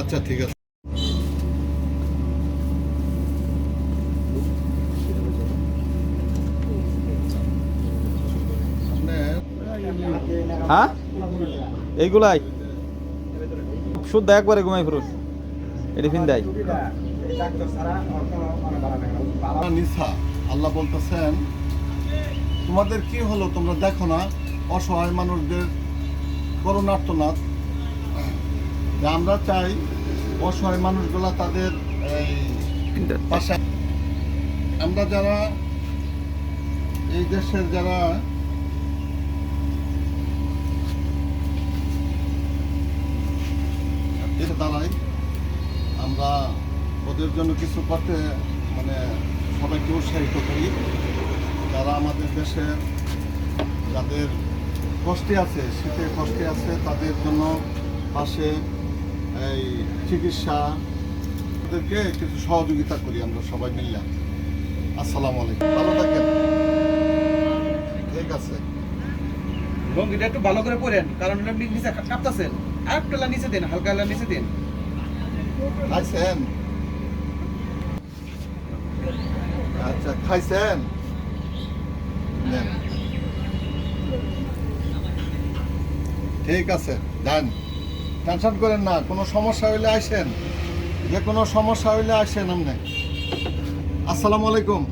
আচ্ছা ঠিক আছে। হ্যাঁ? এইগুলাই। শুদ্ধ একবারে ঘুমাই ফেরুন এটি ফিন দেয়। আল্লাহ বলতেছেন তোমাদের কি হলো? তোমরা দেখো না। অসহায় মানুষদের করুণার্তনাথ যে আমরা চাই অসহায় মানুষগুলা তাদের এই পাশে আমরা যারা এই দেশের যারা দাঁড়াই আমরা ওদের জন্য কিছু করতে মানে সবাইকে উৎসাহিত করি। যারা আমাদের দেশের যাদের কষ্টে আছে শীতে কষ্টে আছে তাদের জন্য পাশে এই চিকিৎসা ওদেরকে কিছু সহযোগিতা করি আমরা সবাই মিলে। আসসালামু আলাইকুম। ভালো থাকেন। ঠিক আছে। লঙ্গিটা একটু ভালো করে পরেন কারণ আপনি নিচে কাঁপতেছেন আর একটু নিচে দিন হালকা লা নিচে দিন। খাইছেন? আচ্ছা খাইছেন? নেন। ঠিক আছে যান টেনশন করেন না, কোনো সমস্যা হইলে আসেন যে কোনো সমস্যা হইলে আসেন আপনি। আসসালামু আলাইকুম।